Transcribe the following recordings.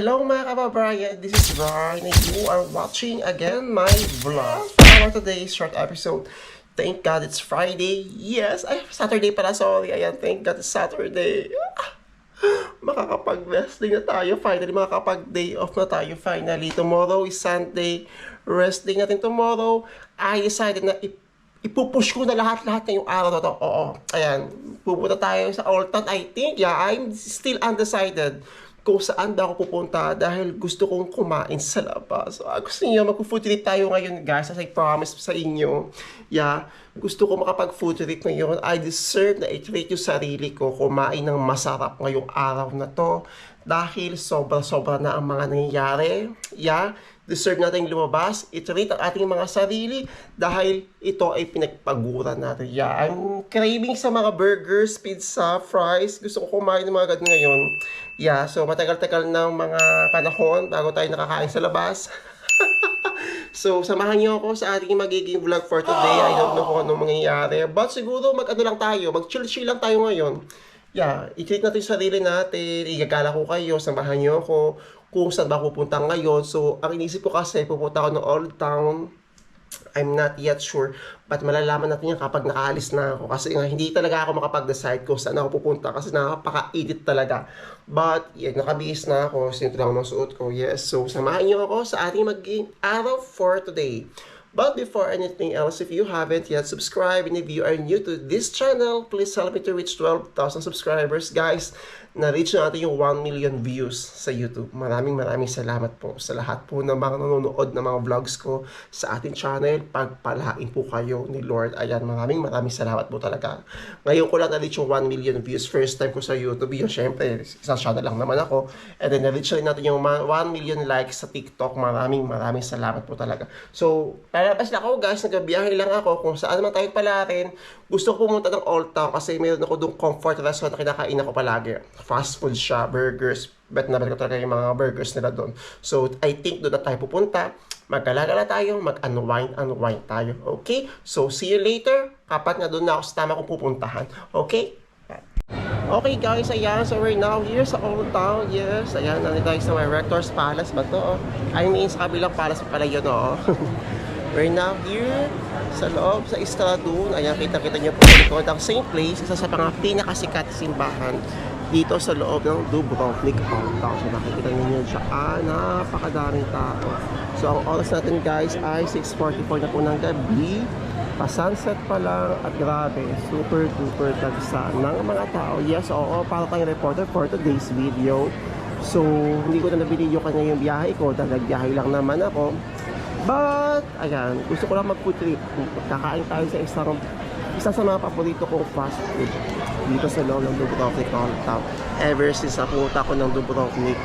Hello mga kababayan, this is Ryan and you are watching again my vlog for today's short episode. Thank God it's Friday. Yes, ay Saturday pala, sorry. Ayan, thank God it's Saturday. Ah, Makakapag-wrestling na tayo finally. Makakapag-day off na tayo finally. Tomorrow is Sunday. Wrestling natin tomorrow. I decided na ip- ipupush ko na lahat-lahat ngayong araw na to. Oo, ayan. Pupunta tayo sa Old Town. I think, yeah, I'm still undecided kung saan ba ako pupunta dahil gusto kong kumain sa labas. Ah, gusto niyo, mag-food trip tayo ngayon, guys, as I promised sa inyo. Yeah, gusto ko makapag-food trip ngayon. I deserve na i-treat yung sarili ko kumain ng masarap ngayong araw na to dahil sobra-sobra na ang mga nangyayari. Yeah, deserve natin lumabas, i-treat ang ating mga sarili dahil ito ay pinagpaguran natin. Yeah, I'm craving sa mga burgers, pizza, fries. Gusto ko kumain ng mga ganun ngayon. Yeah, so matagal-tagal ng mga panahon bago tayo nakakain sa labas. So, samahan niyo ako sa ating magiging vlog for today. I don't know kung anong mangyayari. But siguro mag-ano lang tayo, mag-chill-chill lang tayo ngayon. Yeah, i-treat natin yung sarili natin, igagala ko kayo, samahan niyo ako kung saan ba pupunta ngayon. So, ang inisip ko kasi, pupunta ako ng Old Town. I'm not yet sure. But malalaman natin yan kapag nakaalis na ako. Kasi nga, hindi talaga ako makapag-decide kung saan ako pupunta. Kasi nakapaka-edit talaga. But, yan, nakabihis na ako. Sinito lang ng suot ko. Yes. So, samahan niyo ako sa ating magiging araw for today. But before anything else, if you haven't yet subscribed and if you are new to this channel, please help me to reach 12,000 subscribers. Guys, na-reach na natin yung 1 million views sa YouTube. Maraming maraming salamat po sa lahat po ng mga nanonood ng mga vlogs ko sa ating channel. Pagpalain po kayo ni Lord. Ayan, maraming maraming salamat po talaga. Ngayon ko lang na-reach yung 1 million views. First time ko sa YouTube. Yun, syempre, isang channel lang naman ako. And then, na-reach rin natin yung ma- 1 million likes sa TikTok. Maraming maraming salamat po talaga. So, lalabas na ako guys. Nagbiyahe lang ako kung saan man tayo pala rin. Gusto ko pumunta ng Old Town kasi mayroon ako doon comfort restaurant na kinakain ako palagi. Fast food siya, burgers. Bet na bet ko talaga yung mga burgers nila doon. So, I think doon na tayo pupunta. Magkalagala tayo, mag-unwind, unwind tayo. Okay? So, see you later. Kapag na doon na ako sa tama kong pupuntahan. Okay? Okay guys, ayan. So we're now here sa Old Town. Yes, ayan. Nandito tayo sa may Rector's Palace ba to? Oh? I mean, sa kabilang palace pala yun, oh. we're now here sa loob, sa Estradun. Ayan, kita-kita niyo po sa likod. Ang same place, isa sa mga pinakasikat na simbahan dito sa loob ng Dubrovnik Old Town. So nakikita niyo siya. Ah, napakadaming tao. So ang oras natin guys ay 6.44 na po ng gabi. Pa-sunset pa lang at grabe, super duper dagsa ng mga tao. Yes, oo, para tayong reporter for today's video. So, hindi ko na nabinidyo kanya yung biyahe ko dahil nagbiyahe lang naman ako. But, ayan, gusto ko lang mag-food trip. Kakain tayo sa isang, isa sa mga paborito kong fast food dito sa loob ng Dubrovnik Town. Ever since napunta ko ng Dubrovnik,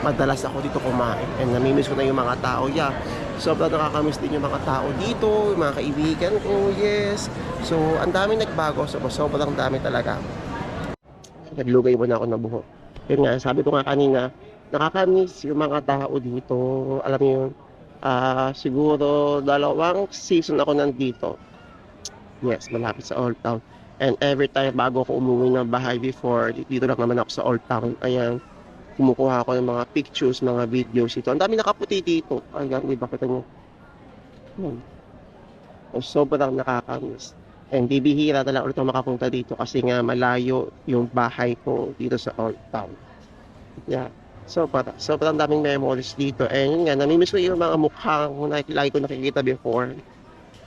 madalas ako dito kumain. And namimiss ko na yung mga tao. Yeah, sobrang nakakamiss din yung mga tao dito, yung mga kaibigan ko, yes. So, ang dami nagbago. So, sobrang dami talaga. Naglugay mo na ako ng buhok. Yun nga, sabi ko nga kanina, nakakamiss yung mga tao dito. Alam niyo yun, ah, siguro dalawang season ako nandito. Yes, malapit sa Old Town. And every time bago ako umuwi ng bahay before, dito lang naman ako sa Old Town. Ayan, kumukuha ako ng mga pictures, mga videos ito. Ang dami nakaputi dito. Ayan, di ba kita niyo? Hmm. Sobrang nakakamiss. And bibihira na lang ulit ako makapunta dito kasi nga malayo yung bahay ko dito sa Old Town. Yeah. So, para, sobrang daming memories dito. And yun nga, namimiss ko yung mga mukha ko na lagi ko nakikita before.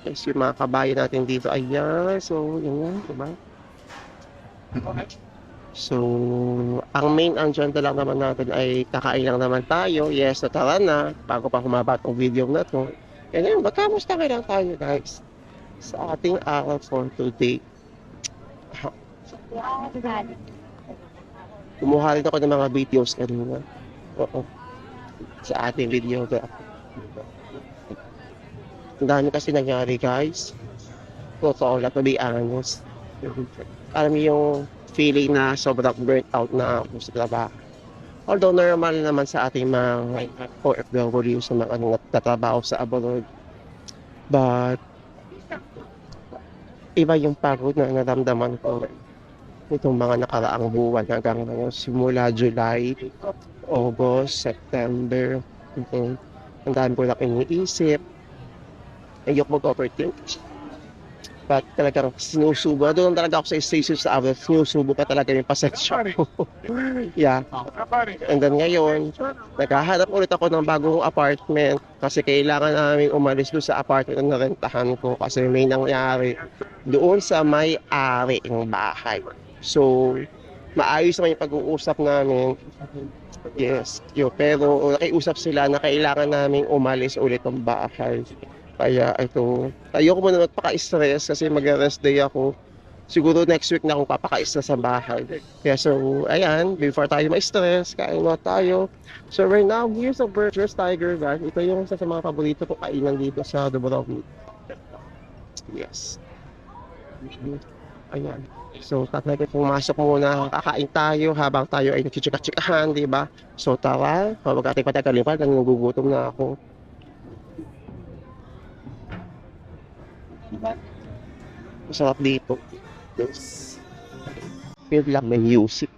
Yes, yung mga kabayan natin dito. Ayan, so, yun nga, diba? So, ang main agenda lang naman natin ay kakain lang naman tayo. Yes, so tara na, bago pa humaba itong video na to. And yun, magkamusta kayo lang tayo guys sa ating araw for today. Kumuha rin ako ng mga videos kanina. Oo. Sa ating video. Ang dami kasi nangyari guys. Totoo lang, to be honest. Alam mo yung feeling na sobrang burnt out na ako sa trabaho. Although normal naman sa ating mga OFW sa mga ano, nagtatrabaho sa abroad. But iba yung pagod na naramdaman ko itong mga nakaraang buwan hanggang ngayon, simula July August, September. Mhm. Ang dami ko lang iniisip. Ayoko mag-overthink. But talagang sinusubo. Doon talaga ako sa stages sa average. Sinusubo ka talaga yung pasensya ko. yeah. And then ngayon, naghahanap ulit ako ng bagong apartment kasi kailangan namin umalis doon sa apartment na rentahan ko kasi may nangyari doon sa may-ari ng bahay. So, maayos naman yung pag-uusap namin. Yes, yo, pero nakiusap sila na kailangan namin umalis ulit ng bahay. Kaya ito, ayoko muna magpaka-stress kasi mag-rest day ako. Siguro next week na akong papaka-stress sa bahay. Kaya so, ayan, before tayo ma-stress, kain na tayo. So right now, here's a Burgers Tiger guys. Ito yung isa sa mga paborito ko kainan dito sa Dubrovnik. Yes. Ayan. So, tatry ko pumasok muna, kakain tayo habang tayo ay nagchichika-chikahan, di ba? So, tara, huwag ating patagalipan, nagugutom na ako. Masarap dito. Yes. Feel lang may music.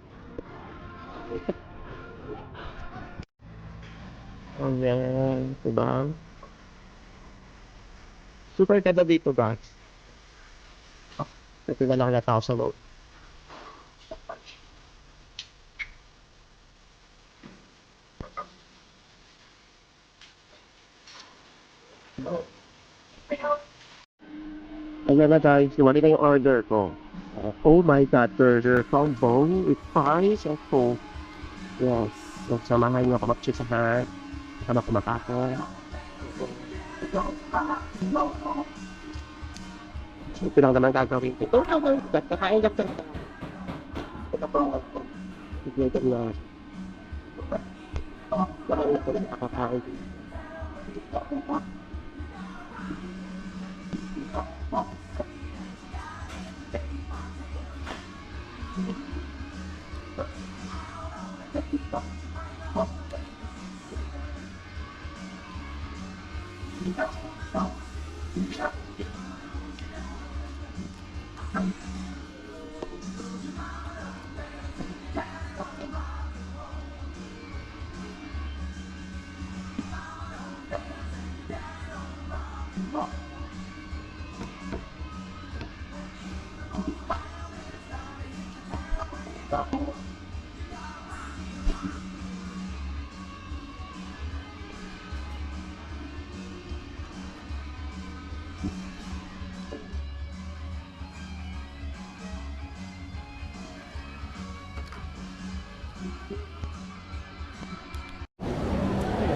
Ayan, diba? Super ganda dito, guys. Ito na tao sa loob. Ayan na guys, lumali na yung order ko. Oh my god, burger combo with fries and coke. Yes. So, samahan nyo ako mag-chisahan. Sama kumakako. Ito lang naman gagawin ko. Ito lang naman. Kakain lang talaga. Ito pa. Ito na. Kakain ako ng kakakain.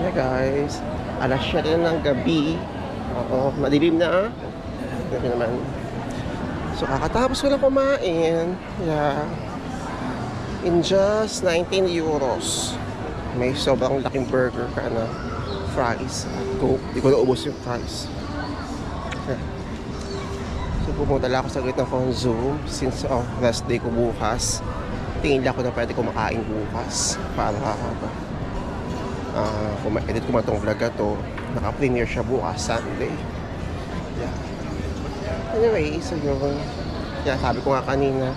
Hey guys, alas 7 na ng gabi. Oo, madilim na ah. Gabi naman. So kakatapos ko lang kumain. Yeah. In just 19 euros. May sobrang laking burger ka na. Fries. at Coke. Di ko na ubos yung fries. Okay. So pumunta lang ako sa gitna ng Zoom since oh, rest day ko bukas. Tingin ako na pwede kumakain bukas para Ah, kung ma-edit ko man tong vlog to, naka-premiere siya bukas, Sunday. Yeah. Anyway, so yun. Yeah, sabi ko nga kanina,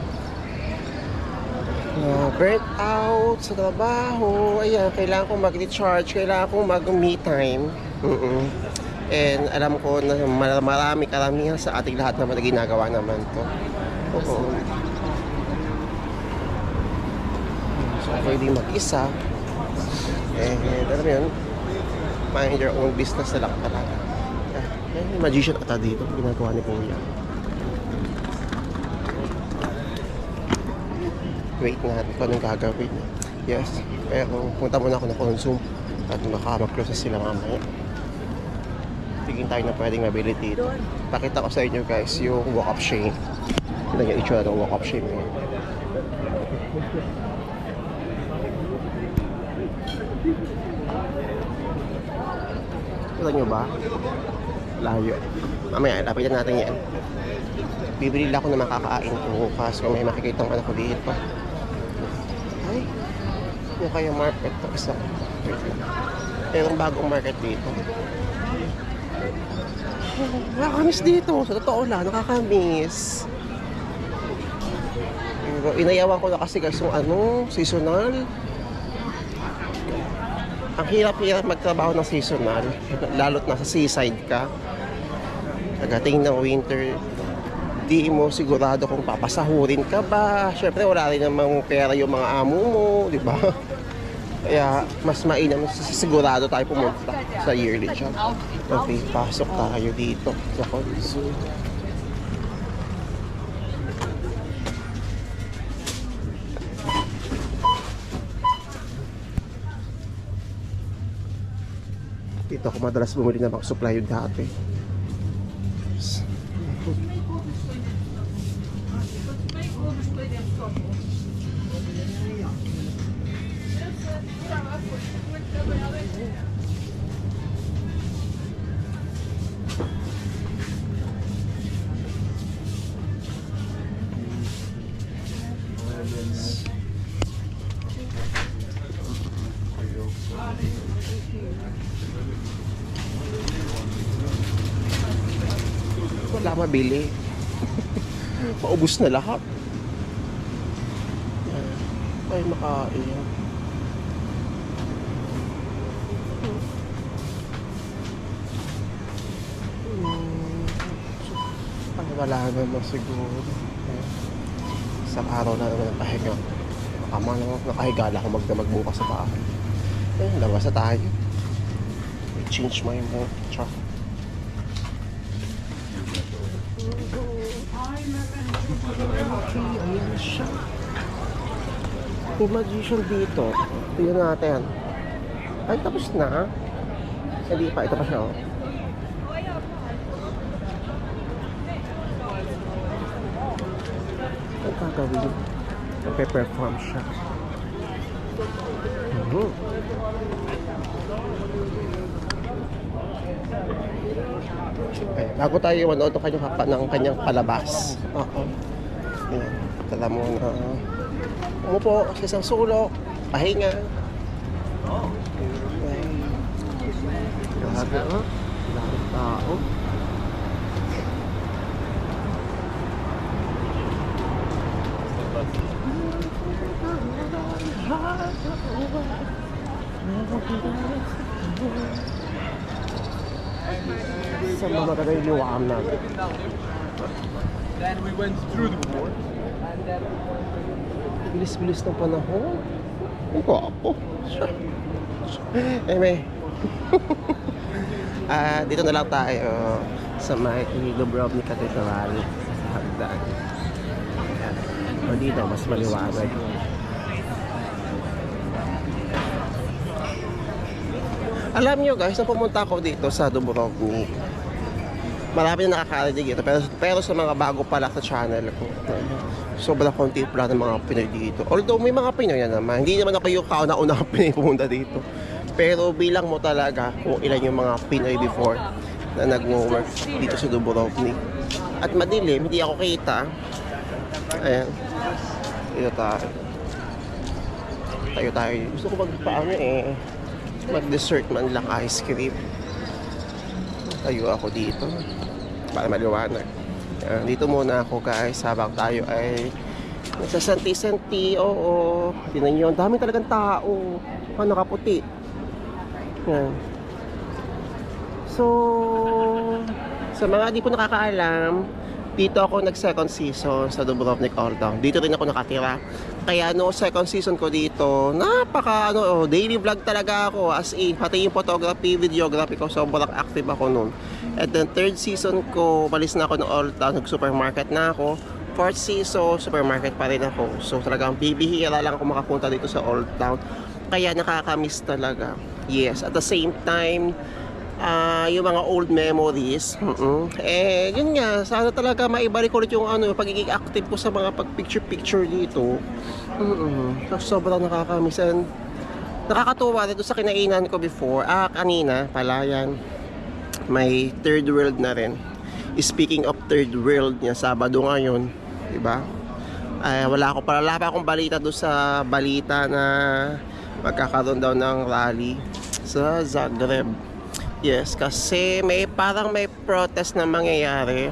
uh, burnt out sa trabaho, ayan, kailangan kong mag-recharge, kailangan kong mag-me time. mm And alam ko na mar- marami karamihan sa ating lahat naman na ginagawa naman to. Oo. So, pwede mag-isa, eh, alam mo yun, mind your own business na lang talaga. Eh, magician ata dito, ginagawa ni Kuya. Wait natin kung anong gagawin. Yes, pero punta muna ako na consume at baka mag-close sila mamaya. Tingin tayo na pwedeng mabili dito. Pakita ko sa inyo guys yung walk-up. Tignan niyo yung itsura ng walk-up shame ngayon. Kita nyo ba? Layo. Mamaya, lapitan natin yan. Bibili lang ako ng makakain ko bukas kung may makikita ang anak ko dito. Ay, yung kaya market to isa. Merong bagong market dito. Nakakamiss dito. Sa totoo lang, nakakamiss. Inayawan ko na kasi guys yung ano, seasonal. Ang hirap-hirap magtrabaho ng seasonal, lalo't nasa seaside ka. Pagdating ng winter, di mo sigurado kung papasahurin ka ba. Siyempre, wala rin namang pera yung mga amo mo, di ba? Kaya, mas mainam, sigurado tayo pumunta sa yearly shop. Okay, pasok tayo dito sa Konzu. Dito ako madalas bumili ng mga supply yung dati. Maubos na lahat. Ay, makain. Hmm. Ay, wala naman siguro. Isang araw na naman pahinga. Nakama na nakahiga lang ako magdamag bukas sa bahay. Eh, labas na tayo. I change my mood. Tsaka. Okay, ayan siya. May magician dito. Tingnan natin. Ay, tapos na. Hindi pa. Ito pa siya, oh. Ang gagawin. Magpe-perform siya. Mhm. Ay, bago tayo manood ng kanyang, ng kanyang palabas. Oo. Ayan. Tala mo na umupo sa isang sulok, pahinga. Ay. Grabe, oh. Daming tao. Sa mga magagay liwam natin. Then we went through the wall. Bilis-bilis ng panahon. Ang gwapo. Anyway. Ah, dito na lang tayo sa may Dubrovnik Cathedral sa hagdan. Ayan. O dito, mas maliwanag. Alam nyo guys, nung pumunta ako dito sa Dubrovnik, marami na nakakarinig ito. Pero, pero sa mga bago pa lang sa channel ko, sobrang konti pala ng mga Pinoy dito. Although may mga Pinoy na naman, hindi naman ako yung kauna-una Pinoy pumunta dito. Pero bilang mo talaga kung ilan yung mga Pinoy before na nag-work dito sa Dubrovnik. At madilim, hindi ako kita. Ayan. Dito tayo. Tayo tayo. Gusto ko magpaano eh. Mag-dessert man lang ice cream. Tayo ako dito. Para maliwanag. Ayan, dito muna ako guys habang tayo ay nagsasanti-santi. Oo. Tinan nyo. Ang dami talagang tao. Ano nakaputi. Yan. So, sa mga di po nakakaalam, dito ako nag second season sa Dubrovnik Old Town. Dito rin ako nakatira. Kaya no second season ko dito, napaka ano, oh, daily vlog talaga ako as in, pati yung photography, videography ko, sobrang active ako noon. And then third season ko, balis na ako ng Old Town, nag-supermarket na ako. Fourth season, supermarket pa rin ako. So talagang bibihira lang ako makapunta dito sa Old Town. Kaya nakakamiss talaga. Yes, at the same time, ah yung mga old memories. mm Eh, yun nga, sana talaga maibalik ulit yung ano, yung pagiging active ko sa mga pag-picture-picture dito. mm So, sobrang nakakamiss. And, nakakatuwa doon sa kinainan ko before. Ah, kanina, pala yan. May third world na rin. Speaking of third world niya, Sabado ngayon, di ba? Ay, wala ako para wala pa akong balita doon sa balita na magkakaroon daw ng rally sa Zagreb. Yes, kasi may parang may protest na mangyayari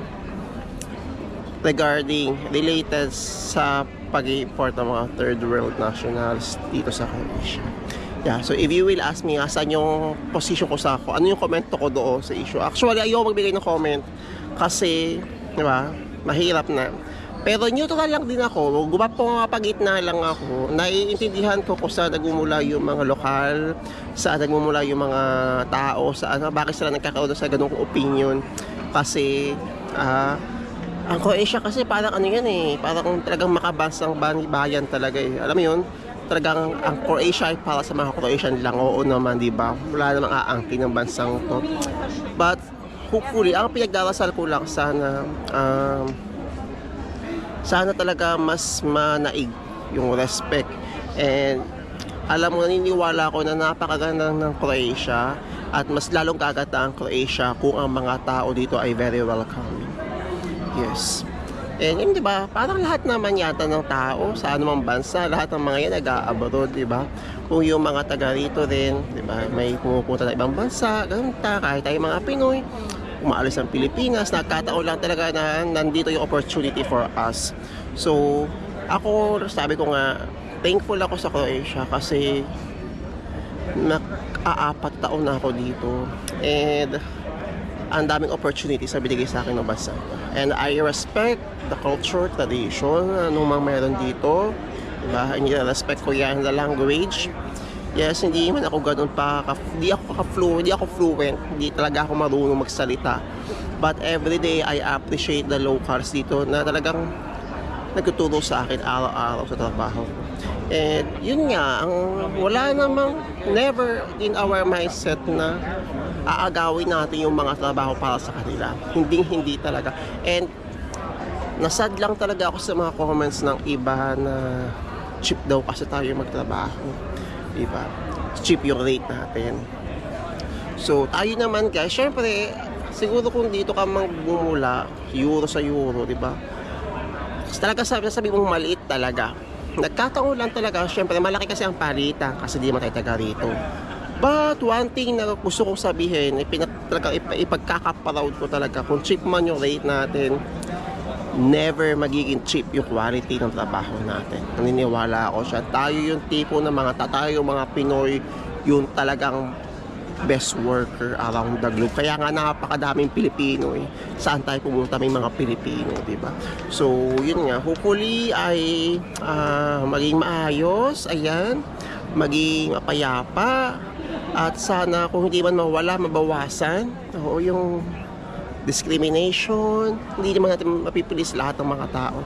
regarding related sa pag-import ng mga third world nationals dito sa Croatia. Yeah, so if you will ask me, asan yung position ko sa ako, ano yung comment ko doon sa issue. Actually, ayoko magbigay ng comment kasi, di ba, mahirap na. Pero neutral lang din ako, gumapagitna lang ako, naiintindihan ko kung saan nagmumula yung mga lokal, saan nagmumula yung mga tao, saan, bakit sila nagkakaroon sa ganung opinion. Kasi, ah, ang Croatia kasi parang ano yan eh, parang talagang makabansang ban- bayan talaga eh. Alam mo yun, talagang ang Croatia ay para sa mga Croatian lang. Oo naman, di ba? Wala namang aangkin ng bansang to. But, hopefully, ang pinagdarasal ko lang sana, um, sana talaga mas manaig yung respect. And, alam mo, naniniwala ako na napakaganda ng Croatia at mas lalong gaganda ang Croatia kung ang mga tao dito ay very welcoming. Yes. And yun, di ba, parang lahat naman yata ng tao sa anumang bansa, lahat ng mga yan nag-a-abroad, di ba? Kung yung mga taga rito rin, di ba, may pumupunta na ibang bansa, ganun ta, kahit tayo mga Pinoy, umaalis ng Pilipinas, nagkataon lang talaga na nandito yung opportunity for us. So, ako, sabi ko nga, thankful ako sa Croatia kasi nag-aapat taon na ako dito. And ang daming opportunities na binigay sa akin ng bansa. And I respect the culture, tradition, anong mga meron dito. Diba? Hindi-respect ko yan, the language. Yes, hindi man ako ganun pa, hindi ako ka-fluent, hindi ako fluent, hindi talaga ako marunong magsalita. But every day, I appreciate the locals dito na talagang nagtuturo sa akin araw-araw sa trabaho. And yun nga, ang wala namang never in our mindset na aagawin natin yung mga trabaho para sa kanila. Hindi hindi talaga. And nasad lang talaga ako sa mga comments ng iba na cheap daw kasi tayo magtrabaho. Diba? Cheap yung rate natin. So, tayo naman guys, syempre, siguro kung dito ka magmumula, euro sa euro, di ba? Talaga sabi, sabi mong maliit talaga. Nagkataon lang talaga, syempre, malaki kasi ang palitan kasi di naman tayo taga rito. But one thing na gusto kong sabihin, ipinat, talaga, ip, ipagkakaproud ko talaga, kung cheap man yung rate natin, never magiging cheap yung quality ng trabaho natin. Naniniwala ako siya. Tayo yung tipo ng mga ta- tayo yung mga Pinoy, yung talagang best worker around the globe. Kaya nga napakadaming Pilipino eh. Saan tayo pumunta may mga Pilipino, di ba? So, yun nga. Hopefully ay ah, maging maayos. Ayan. Maging mapayapa. At sana kung hindi man mawala, mabawasan. Oo, yung discrimination. Hindi naman natin mapipilis lahat ng mga tao.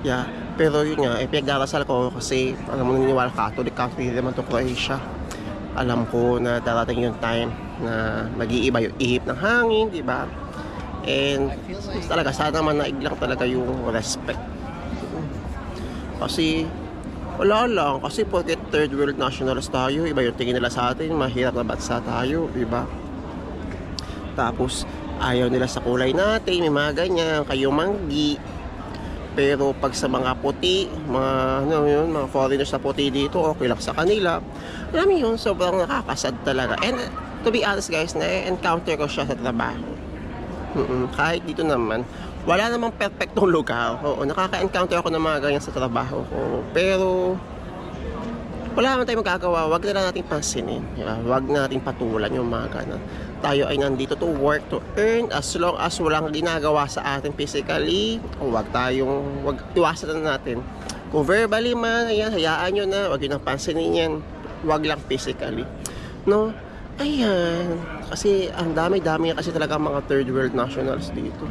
Yeah. Pero yun nga, eh, pinagdarasal ko kasi alam mo naniniwala Catholic country naman to Croatia. Alam ko na darating yung time na mag-iiba yung ihip ng hangin, di ba? And talaga, sana man naiglang talaga yung respect. Kasi wala lang, kasi porket third world nationals tayo, iba yung tingin nila sa atin, mahirap na bansa tayo, di ba? Tapos, ayaw nila sa kulay natin, may mga ganyan, kayo manggi. Pero pag sa mga puti, mga, ano yun, mga foreigners na puti dito, okay lang sa kanila. Alam mo yun, sobrang nakakasad talaga. And to be honest guys, na-encounter ko siya sa trabaho. Mm-mm, kahit dito naman, wala namang perfectong lugar. Oo, nakaka-encounter ako ng mga ganyan sa trabaho ko. Pero, wala naman tayong magagawa. Huwag na natin pansinin. Yeah, huwag na natin patulan yung mga ganun. Tayo ay nandito to work, to earn, as long as walang ginagawa sa atin physically, o huwag tayong, huwag iwasan na natin. Kung verbally man, ayan, hayaan nyo na, huwag yun ang pansinin yan. Huwag lang physically. No? Ayan. Kasi ang dami-dami kasi talaga mga third world nationals dito.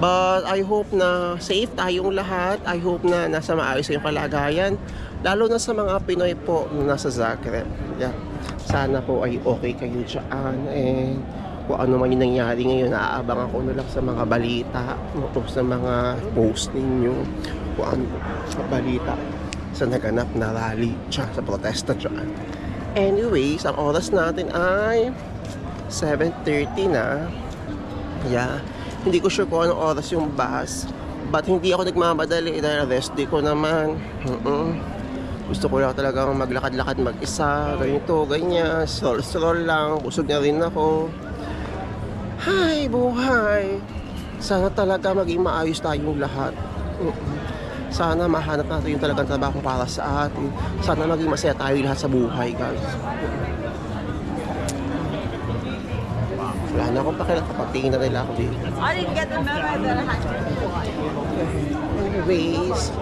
But I hope na safe tayong lahat. I hope na nasa maayos yung kalagayan. Lalo na sa mga Pinoy po na nasa Zagreb. Yeah. Sana po ay okay kayo dyan. And kung ano man yung nangyari ngayon, naaabangan ko na lang sa mga balita sa mga post ninyo. Kung ano sa balita sa naganap na rally dyan, sa protesta dyan. Anyways, ang oras natin ay 7.30 na. Yeah. Hindi ko sure kung anong oras yung bus. But hindi ako nagmamadali dahil rest day ko naman. Mm-mm. Gusto ko lang talagang maglakad-lakad mag-isa. Ganito, ganyan. Stroll-stroll lang. Busog na rin ako. Hi, buhay. Sana talaga maging maayos tayong lahat. Mm-mm. Sana mahanap natin yung talagang trabaho para sa atin. Sana maging masaya tayo lahat sa buhay, guys. Wala na akong pakilang kapag tingin na nila ako dito. I didn't get the memo that I had to reply. Anyways,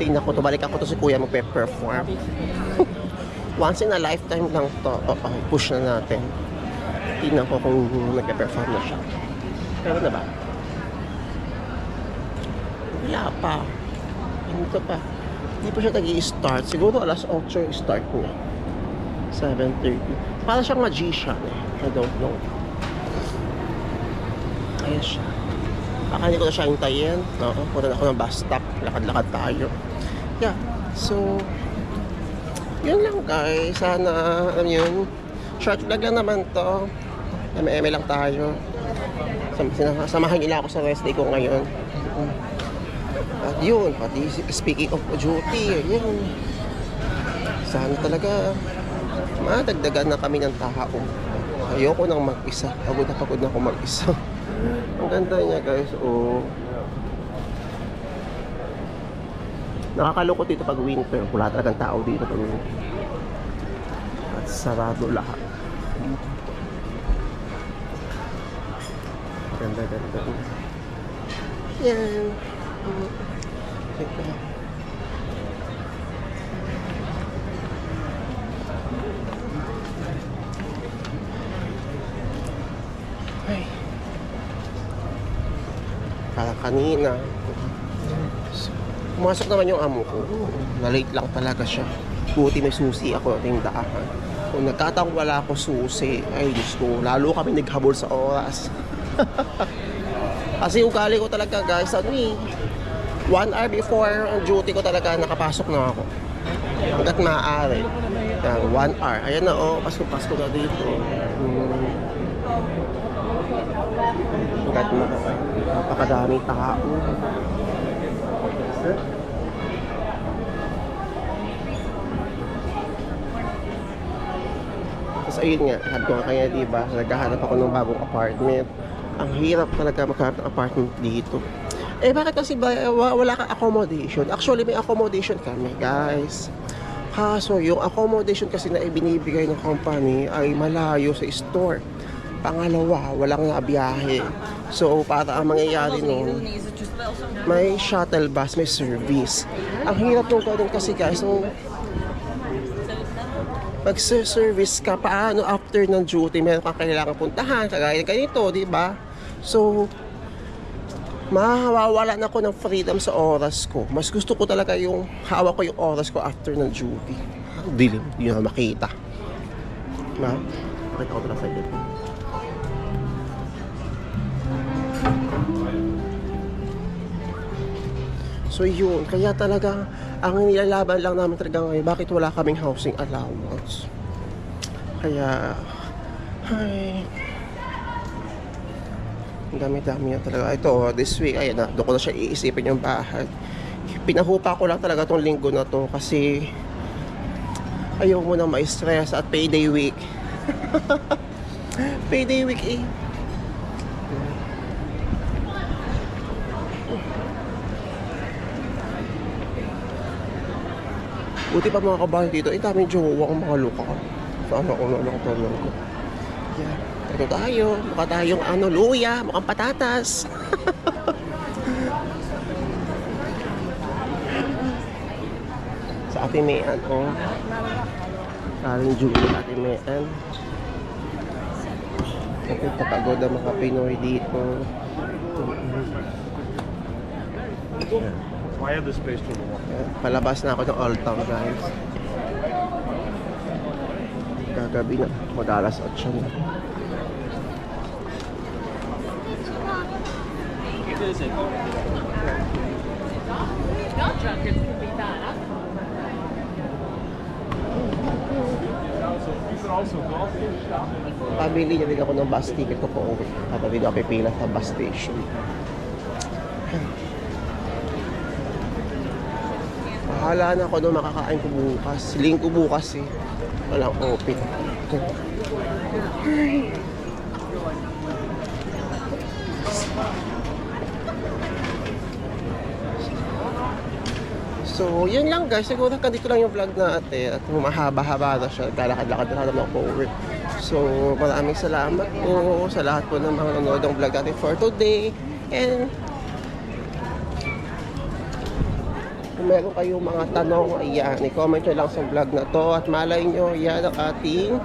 tingnan ko to. Balik ako to si kuya magpe-perform. Once in a lifetime lang to. O, okay, push na natin. Tingnan ko kung nagpe-perform na siya. Pero na ba? Wala pa. Hindi pa. Hindi pa siya nag start Siguro alas 8 yung start niya. 7.30. Para siyang magician eh. I don't know. Ayan siya. Hindi ko na siya hintayin. Oo, punta na ako ng bus stop. Lakad-lakad tayo. Yeah. So, yun lang guys. Sana, alam niyo yun, short vlog lang naman to. Eme-eme lang tayo. Samahan nila ako sa rest day ko ngayon. At yun, pati speaking of duty, yun. Sana talaga madagdagan na kami ng tao. Ayoko nang mag-isa. Pagod na pagod na ako mag-isa. Ang ganda niya guys, oh. Nakakalungkot dito pag winter. Wala talagang tao dito pag winter. At sarado lahat. Ganda, ganda. Yan. Parang kanina. Pumasok naman yung amo ko. Na-late lang talaga siya. Buti may susi ako ng daahan. Kung nagkataong wala ako susi, ay ko, lalo kami naghabol sa oras. Kasi ugali ko talaga guys, ano eh, one hour before ang duty ko talaga, nakapasok na ako. Hanggat maaari. Yan, one hour. Ayan na oh, pasko-pasko na dito. Hmm. Hanggat ma napakadaming tao. Tapos ayun nga, sabi ko nga kaya diba, naghahanap ako ng bagong apartment. Ang hirap talaga maghanap ng apartment dito. Eh bakit kasi ba wa- wala kang accommodation? Actually may accommodation kami guys. Kaso yung accommodation kasi na ibinibigay ng company ay malayo sa store. Pangalawa, walang nabiyahe. So para ang mangyayari nun, may shuttle bus, may service. Ang hirap nung ganun kasi guys, nung pag-service ka, paano after ng duty, meron kang kailangan puntahan, kagaya ganito, di ba? So, mawawalan ako ng freedom sa oras ko. Mas gusto ko talaga yung hawak ko yung oras ko after ng duty. Dilim, hindi na makita. Na? Makita ko talaga sa iyo. So yun, kaya talaga ang nilalaban lang namin talaga ngayon, bakit wala kaming housing allowance. Kaya, ay, dami-dami yan talaga. Ito, this week, ayan na, doon ko na siya iisipin yung bahay. Pinahupa ko lang talaga tong linggo na to kasi ayaw mo na ma-stress at payday week. payday week eh. Buti pa mga kabahan dito, eh daming jowa ang mga luka. Sana ako na lang tanong ko. Yeah. Ito tayo, mukha tayong ano, luya, mukhang patatas. sa ating mayan, oh. Karing Julie, ating mayan. Ito, kapagod ang mga Pinoy dito. I have the space to walk. Palabas na ako ng Old Town, guys. Gagabi na. Mag-alas 8 na. Go. Pabili niya din ako ng bus ticket ko po hindi ako pipila sa bus station. Bahala na ako nung makakain ko bukas. Linggo bukas eh. Walang open. So, yun lang guys. Siguro hanggang dito lang yung vlog natin. At mahaba-haba na siya. Lalakad-lakad na naman ako uwi. So, maraming salamat po sa lahat po ng mga nanonood ng vlog natin for today. And kung meron kayong mga tanong, ayan, i-comment nyo lang sa vlog na to. At malay nyo, yan ang ating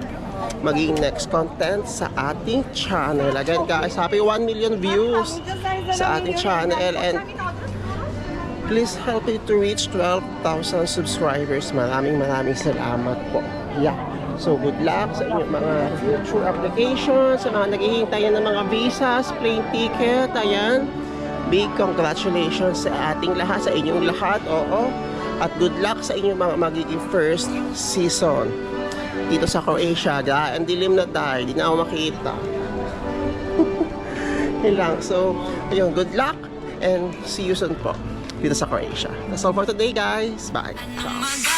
maging next content sa ating channel. Again guys, happy 1 million views sa ating channel. And please help me to reach 12,000 subscribers. Maraming maraming salamat po. Yeah. So good luck sa inyong mga future applications, sa mga naghihintay ng mga visas, plane ticket, ayan. Big congratulations sa ating lahat, sa inyong lahat, oo. At good luck sa inyong mga magiging first season dito sa Croatia. Dahil dilim na tayo, di na ako makita. Yun lang. So, ayun, good luck and see you soon po dito sa Croatia. That's all for today, guys. Bye. Ciao.